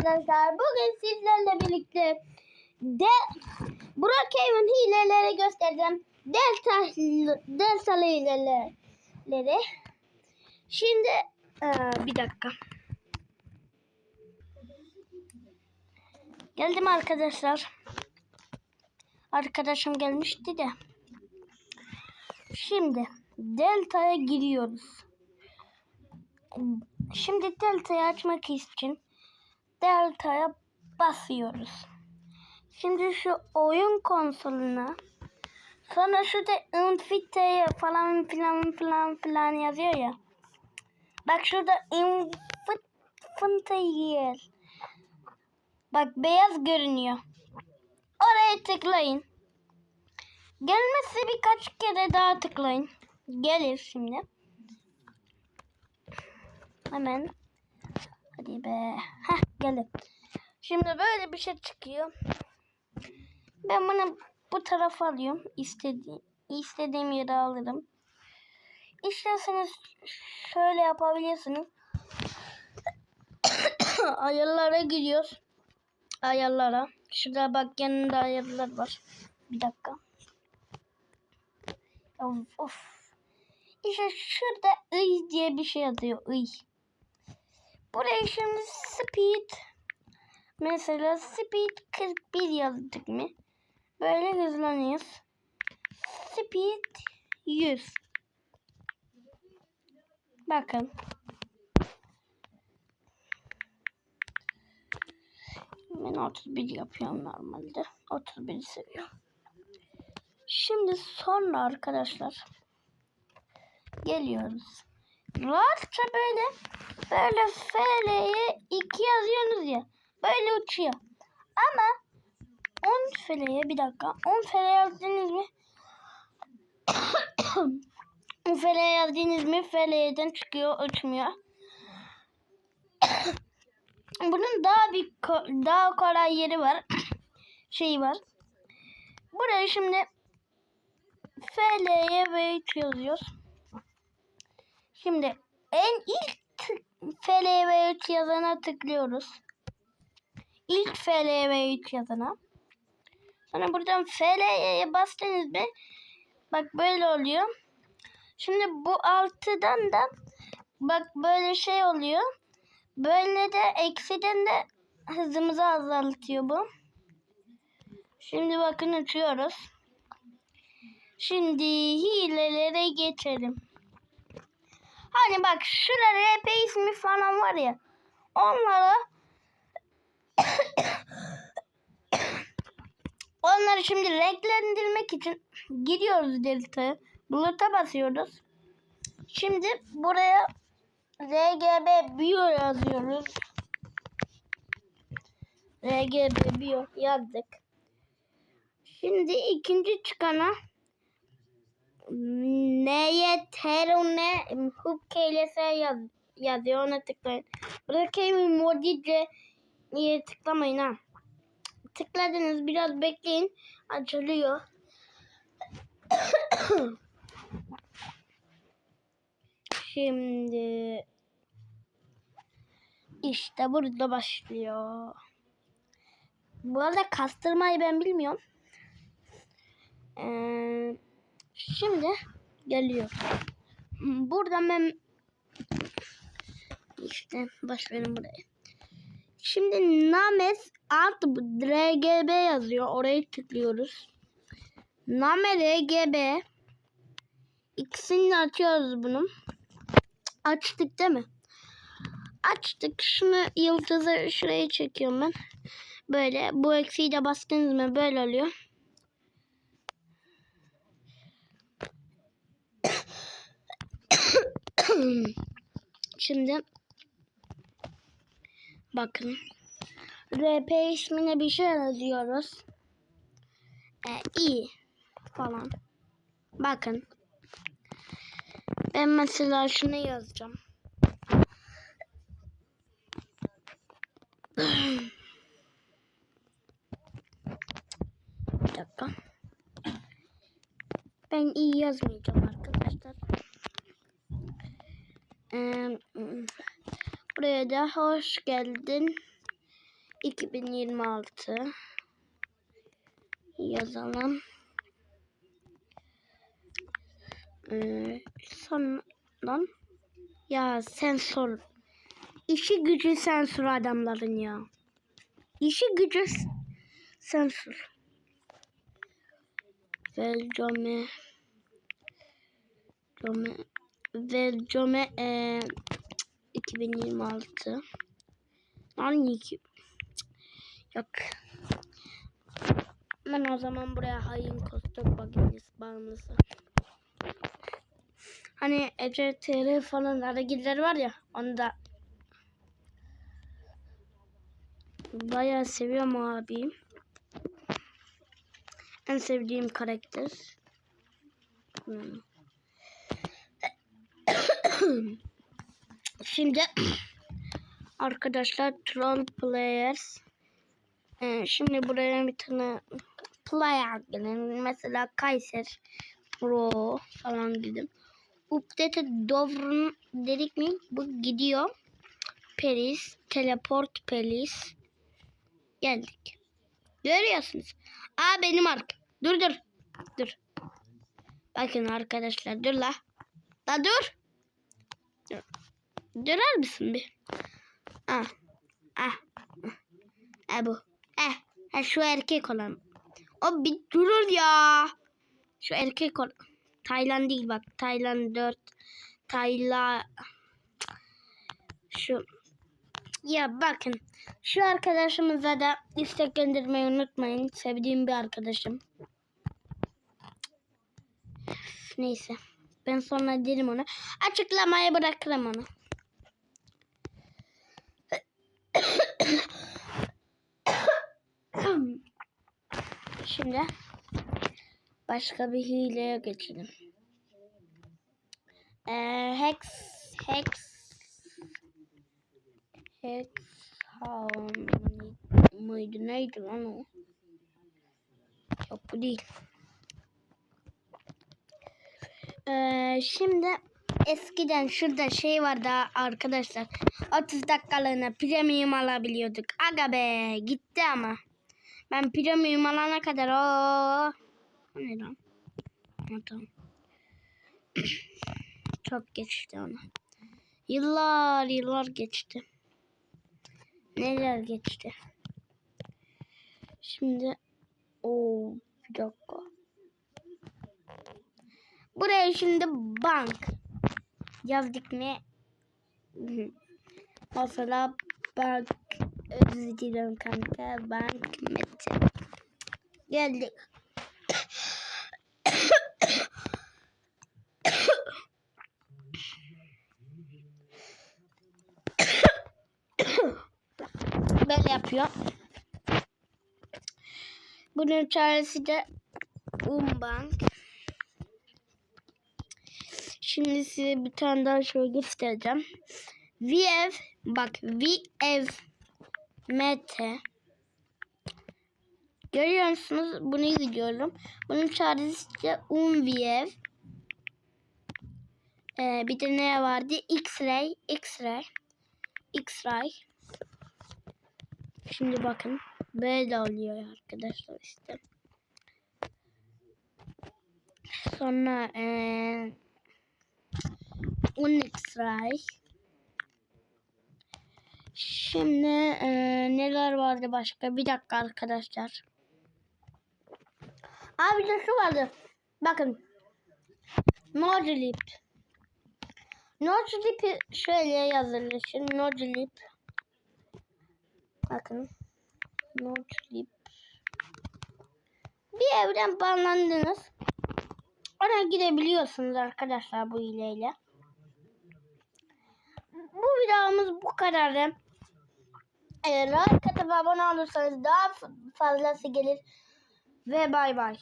arkadaşlar. Bugün sizlerle birlikte de Brookhaven hileleri göstereceğim. Delta Delta hileleri. Şimdi eee, bir dakika. Geldim arkadaşlar. Arkadaşım gelmişti de. Şimdi Delta'ya giriyoruz. Şimdi Delta'yı açmak için Delta'ya basıyoruz. Şimdi şu oyun konsoluna sonra şurada Infite falan filan filan filan yazıyor ya. Bak şurada Infite Bak beyaz görünüyor. Oraya tıklayın. Gelmezse birkaç kere daha tıklayın. Gelir şimdi. Hemen. Hadi be. Heh geldi. Şimdi böyle bir şey çıkıyor. Ben bunu bu tarafa alıyorum. İstediğim, istediğim yere alırım. İsterseniz şöyle yapabilirsiniz. ayarlara giriyoruz. Ayarlara. Şurada bak yanında ayarlar var. Bir dakika. Of, of. İşte şurada ıy diye bir şey yazıyor. Iy. Buraya şimdi speed mesela speed 41 yazdık mı? Böyle hızlanıyoruz. Speed 100. Bakın. Ben 31 yapıyorum normalde. 31 seviyorum. Şimdi sonra arkadaşlar geliyoruz. Rahatça böyle böyle FL'ye 2 yazıyorsunuz ya. Böyle uçuyor. Ama 10 FL'ye bir dakika. 10 FL yazdınız mı? 10 FL yazdınız mı? FL'den çıkıyor, uçmuyor. Bunun daha bir daha kolay yeri var. şey var. Buraya şimdi FL'ye ve 3 yazıyoruz. Şimdi en ilk FL ve 3 yazana tıklıyoruz. İlk FL ve 3 yazana. Sonra buradan FL'ye bastınız mı? Bak böyle oluyor. Şimdi bu altıdan da bak böyle şey oluyor. Böyle de eksiden de hızımızı azaltıyor bu. Şimdi bakın uçuyoruz. Şimdi hilelere geçelim. Hani bak şurada RP ismi falan var ya. Onlara Onları şimdi renklendirmek için gidiyoruz delta'ya. Bulut'a basıyoruz. Şimdi buraya RGB Bio yazıyoruz. RGB Bio yazdık. Şimdi ikinci çıkana neye terone hub keylese yaz, yazıyor ona tıklayın. Buradaki emojice niye tıklamayın ha. Tıkladınız biraz bekleyin açılıyor. Şimdi işte burada başlıyor. Bu arada kastırmayı ben bilmiyorum. Ee, şimdi geliyor. Buradan ben işte baş verin buraya. Şimdi Names alt RGB yazıyor. Orayı tıklıyoruz. Name RGB İkisini açıyoruz bunun. Açtık değil mi? Açtık. Şunu yıldızı şuraya çekiyorum ben. Böyle. Bu eksiği de bastınız mı böyle oluyor. Şimdi bakın. RP ismine bir şey yazıyoruz. Ee, i falan. Bakın. Ben mesela şunu yazacağım. Bir dakika. Ben iyi yazmayacağım arkadaşlar. Ee, buraya da hoş geldin 2026 yazalım. Ee, sonradan ya sensör işi gücü sensör adamların ya. İşi gücü sensör. Velcome Come Velcome e, 2026 Lan iki Yok. Ben o zaman buraya hain kostok bakayım bağımlısı. Hani Ece TR falan hareketler var ya onu da bayağı seviyorum abim. En sevdiğim karakter. Hmm. Şimdi arkadaşlar troll players. Ee, şimdi buraya bir tane player gelin. Mesela Kaiser Pro falan gidelim. Update Dovrun dedik mi? Bu gidiyor. Paris, teleport Paris. Geldik. Görüyorsunuz. Aa benim ark. Dur dur. Dur. Bakın arkadaşlar dur la. La. Dur. Durar mısın bir? Ah. Ah. Ah bu. Eh. Ha, şu erkek olan. O bir durur ya. Şu erkek olan. Tayland değil bak. Tayland 4. Tayla. Şu. Ya bakın. Şu arkadaşımıza da istek göndermeyi unutmayın. Sevdiğim bir arkadaşım. Neyse. Ben sonra derim onu. Açıklamaya bırakırım onu. Şimdi başka bir hileye geçelim. Ee, Hex Hex Hex mıydı neydi lan o? Yok bu değil. Ee, şimdi eskiden şurada şey vardı arkadaşlar. 30 dakikalığına premium alabiliyorduk. Aga be gitti ama. Ben premium alana kadar o ne lan? Tamam. Çok geçti ona. Yıllar yıllar geçti. Neler geçti. Şimdi o bir dakika. Buraya şimdi bank yazdık mı? Mesela bank özür dilerim kanka bank mete. Geldik. Böyle yapıyor. Bunun çaresi de Umbank. Şimdi size bir tane daha şöyle göstereceğim. VF bak VF Mete Görüyor musunuz? Bunu izliyorum. Bunun çaresi UMVF ee, bir de ne vardı? X-Ray X-Ray X-Ray Şimdi bakın. Böyle oluyor arkadaşlar işte. Sonra ee, Unix Ray. Şimdi ee, neler vardı başka? Bir dakika arkadaşlar. Abi de şu vardı. Bakın. Nodlip. Nodlip'i şöyle yazılır. Şimdi Nodlip. Bakın. Nodlip. Bir evden bağlandınız. Oraya girebiliyorsunuz arkadaşlar bu hileyle. Bu videomuz bu kadardı. Eğer like atıp abone olursanız daha fazlası gelir. Ve bay bay.